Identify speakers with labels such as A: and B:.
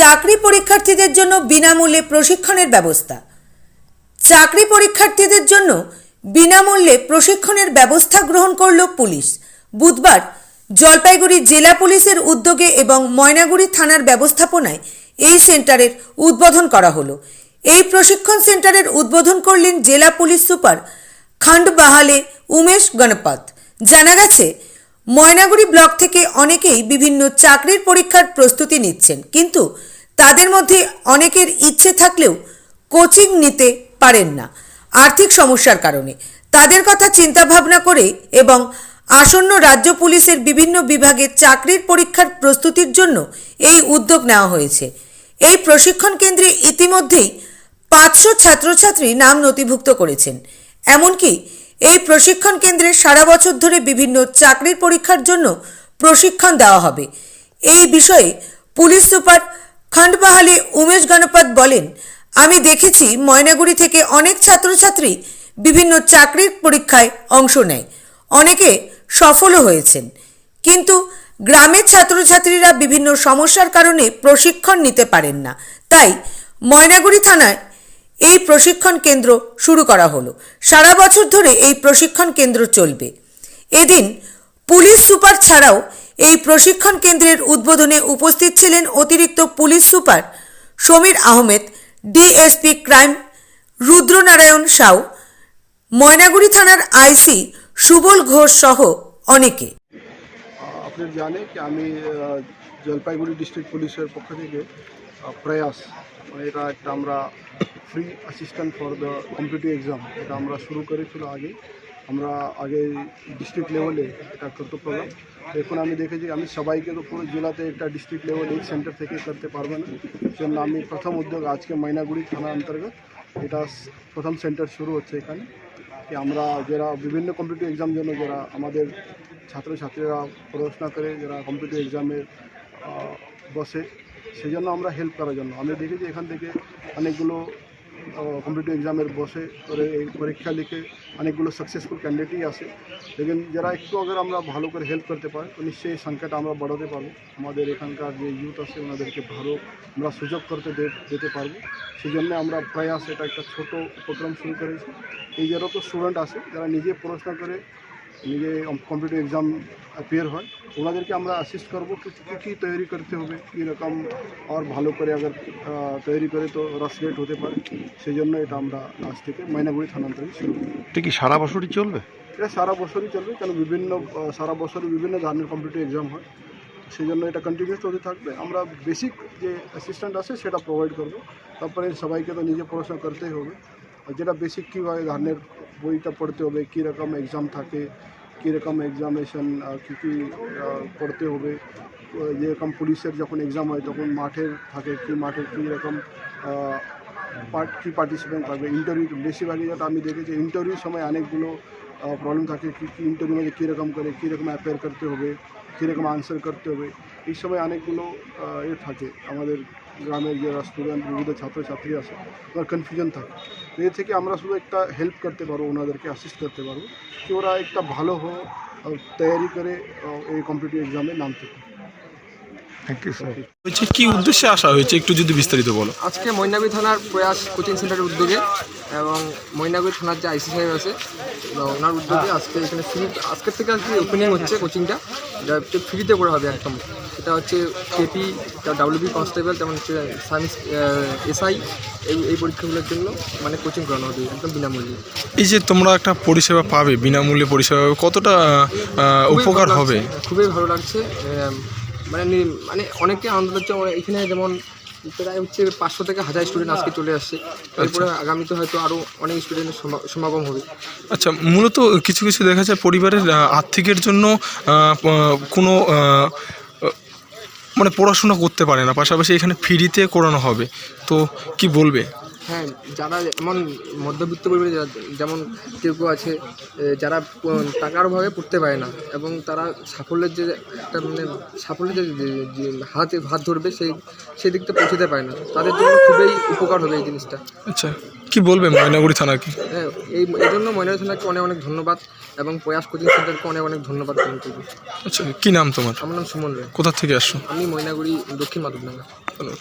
A: চাকরি পরীক্ষার্থীদের জন্য বিনামূল্যে প্রশিক্ষণের ব্যবস্থা। চাকরি পরীক্ষার্থীদের জন্য বিনামূল্যে প্রশিক্ষণের ব্যবস্থা গ্রহণ করল পুলিশ। বুধবার জলপাইগুড়ি জেলা পুলিশের উদ্যোগে এবং ময়নাগুড়ি থানার ব্যবস্থাপনায় এই সেন্টারের উদ্বোধন করা হলো। এই প্রশিক্ষণ সেন্টারের উদ্বোধন করলেন জেলা পুলিশ সুপার খান্ডবাহালে উমেশ গণপত। জানা গেছে ময়নাগুড়ি ব্লক থেকে অনেকেই বিভিন্ন চাকরির পরীক্ষার প্রস্তুতি নিচ্ছেন। কিন্তু তাদের মধ্যে অনেকের ইচ্ছে থাকলেও কোচিং নিতে পারেন না। আর্থিক সমস্যার কারণে। তাদের কথা চিন্তা ভাবনা করে এবং আসন্ন রাজ্য পুলিশের বিভিন্ন বিভাগে চাকরির পরীক্ষার প্রস্তুতির জন্য এই উদ্যোগ নেওয়া হয়েছে। এই প্রশিক্ষণ কেন্দ্রে ইতিমধ্যেই পাঁচশো ছাত্রছাত্রী নাম নথিভুক্ত করেছেন। এমনকি এই প্রশিক্ষণ কেন্দ্রে সারা বছর ধরে বিভিন্ন চাকরির পরীক্ষার জন্য প্রশিক্ষণ দেওয়া হবে। এই বিষয়ে পুলিশ সুপার খান্ডবাহালি উমেশ গণপত বলেন, আমি দেখেছি ময়নাগুড়ি থেকে অনেক ছাত্রছাত্রী বিভিন্ন চাকরির পরীক্ষায় অংশ নেয়। অনেকে সফলও হয়েছেন। কিন্তু গ্রামের ছাত্রছাত্রীরা বিভিন্ন সমস্যার কারণে প্রশিক্ষণ নিতে পারেন না। তাই ময়নাগুড়ি থানায় এই প্রশিক্ষণ কেন্দ্র শুরু করা হলো। সারা বছর ধরে এই প্রশিক্ষণ কেন্দ্র চলবে। এদিন পুলিশ সুপার ছাড়াও এই প্রশিক্ষণ কেন্দ্রের উদ্বোধনে উপস্থিত ছিলেন অতিরিক্ত police super Samir Ahmed, DSP crime Rudranarayan Sau, Maynaguri থানার আইসি সুবল ঘোষ সহ অনেকে।
B: আপনি জানে কি আমি জলপাইগুড়ি ডিস্ট্রিক্ট পুলিশের পক্ষ থেকে প্রয়াস। মানে এটা একটা আমরা free assistant for the competitive exam এটা আমরা শুরু করেছিল আগে। আমরা আগে ডিস্ট্রিক্ট লেভেলে এটা করতো প্রোগ্রাম এখন আমি দেখেছি, আমি সবাইকে তো পুরো জেলাতে একটা ডিস্ট্রিক্ট লেভেল এই সেন্টার থেকে করতে পারব না। জন্য আমি প্রথম উদ্যোগ আজকে মাইনাগুড়ি থানা অন্তর্গত। এটা প্রথম সেন্টার শুরু হচ্ছে এখানে। কি আমরা যারা বিভিন্ন কম্পিটিভ এক্সাম জন্য যারা আমাদের ছাত্রছাত্রীরা পড়াশোনা করে, যারা কম্পিটিভ এক্সামের বসে সেই জন্য আমরা হেল্প করার জন্য। আমি দেখেছি এখান থেকে অনেকগুলো কম্পিটিটিভ এক্সামের বসে করে এই পরীক্ষা লিখে অনেকগুলো সাকসেসফুল ক্যান্ডিডেটই আসে। লেকিন যারা একটু আগে আমরা ভালো করে হেল্প করতে পারি, তো নিশ্চয়ই এই সংখ্যাটা আমরা বাড়াতে পারব। আমাদের এখানকার যে ইউথ আছে, ওনাদেরকে ভালো আমরা সুযোগ করতে দে- দিতে পারব। সেই জন্য আমরা প্রয়াস, এটা একটা ছোট উপক্রম শুরু করেছি। এই যারা তো স্টুডেন্ট আছে, যারা নিজে পড়াশোনা করে নিজে কম্পিটিটিভ এক্সাম অ্যাপিয়ার হয় ওনাদেরকে আমরা অ্যাসিস্ট করব কি কী কী তৈরি করতে হবে কী রকম আর ভালো করে আগে তৈরি করে তো রস রেট হতে পারে সেই জন্য এটা আমরা আজ থেকে ময়নাগুড়ি থানান্তরিত শুরু করি।
C: এটা কি সারা বছরই চলবে?
B: এটা সারা বছরই চলবে কেন বিভিন্ন আহ, সারা বছরই বিভিন্ন ধরনের কম্পিটিটিভ এক্সাম হয় সেই জন্য এটা কন্টিনিউস হতে থাকবে। আমরা বেসিক যে অ্যাসিস্ট্যান্ট আছে সেটা প্রোভাইড করব তারপরে সবাইকে তো নিজে পড়াশোনা করতেই হবে। আর যেটা বেসিক কীভাবে ধরনের বইটা পড়তে হবে কী রকম এক্সাম থাকে কী রকম এক্সামিনেশন কী কী পড়তে হবে, যেরকম পুলিশের যখন এক্সাম হয় তখন মাঠের থাকে, কী মাঠের কী রকম পার্ট কী পার্টিসিপেন্ট থাকবে ইন্টারভিউ বেশিরভাগই যেটা আমি দেখেছি ইন্টারভিউর সময় অনেকগুলো প্রবলেম থাকে, কী কী ইন্টারভিউ মধ্যে কীরকম করে, কীরকম অ্যাপেয়ার করতে হবে, কীরকম আনসার করতে হবে, এই সময় অনেকগুলো এ থাকে আমাদের গ্রামের যারা স্টুডেন্ট বিভিন্ন ছাত্রছাত্রী আছে ওরা কনফিউশন থাকে। তো এর থেকে আমরা শুধু একটা হেল্প করতে পারব ওনাদেরকে অ্যাসিস্ট করতে পারব। কি ওরা একটা ভালো হো আহ, তৈরি করে আহ, এই কম্পিটিটিভ এক্সামে নামতে পারে।
C: থ্যাংক ইউ স্যার
D: হয়েছে কি উদ্দেশ্যে আসা হয়েছে? একটু যদি বিস্তারিত বলো।
E: আজকে ময়নাগুড়ি থানার প্রয়াস কোচিং সেন্টারের উদ্যোগে এবং ময়নাগুড়ি থানার যে আইসি সাহেব আছে বা ওনার উদ্যোগে আজকে এখানে ফ্রি আজকের থেকে আর কি ওপেনিং হচ্ছে কোচিংটা। এটা হচ্ছে ফ্রিতে করে হবে একদম। সেটা হচ্ছে কেপি ডাব্লিউবি কনস্টেবল যেমন হচ্ছে সায়েন্স এসআই এই এই পরীক্ষাগুলোর জন্য মানে কোচিং করানো হবে একদম বিনামূল্যে।
D: এই যে তোমরা একটা পরিষেবা পাবে বিনামূল্যে পরিষেবা কতটা উপকার হবে?
E: খুবই ভালো লাগছে মানে মানে অনেকে আনন্দ হচ্ছে আমার এখানে যেমন প্রায় হচ্ছে পাঁচশো থেকে হাজার স্টুডেন্ট আজকে চলে আসছে। তারপরে আগামীতে হয়তো আরও অনেক স্টুডেন্টের সমাগম হবে।
D: আচ্ছা মূলত কিছু কিছু দেখা যায় পরিবারের আর্থিকের জন্য কোনো মানে পড়াশোনা করতে পারে না। পাশাপাশি এখানে ফ্রিতে করানো হবে। তো কি বলবে?
E: হ্যাঁ যারা এমন মধ্যবিত্ত পরিবারে যেমন কেউ কেউ আছে যারা টাকার অভাবে পড়তে পারে না এবং তারা সাফল্যের যে একটা মানে সাফল্যের যে হাতে হাত ধরবে সেই সেই দিকটা পৌঁছতে পারে না। তাদের জন্য খুবই উপকার হবে এই জিনিসটা।
D: আচ্ছা কি বলবে ময়নাগুড়ি থানাকে
E: হ্যাঁ এই এই জন্য ময়নারি থানাকে অনেক অনেক ধন্যবাদ এবং প্রয়াস কোচিং সেন্টারকে অনেক অনেক ধন্যবাদ জ্ঞাপন করব
D: আচ্ছা কি নাম তোমার?
E: আমার নাম সুমন রায়।
D: কোথা থেকে আসছো?
E: আমি ময়নাগুড়ি দক্ষিণ মাধবনগর।
D: ধন্যবাদ।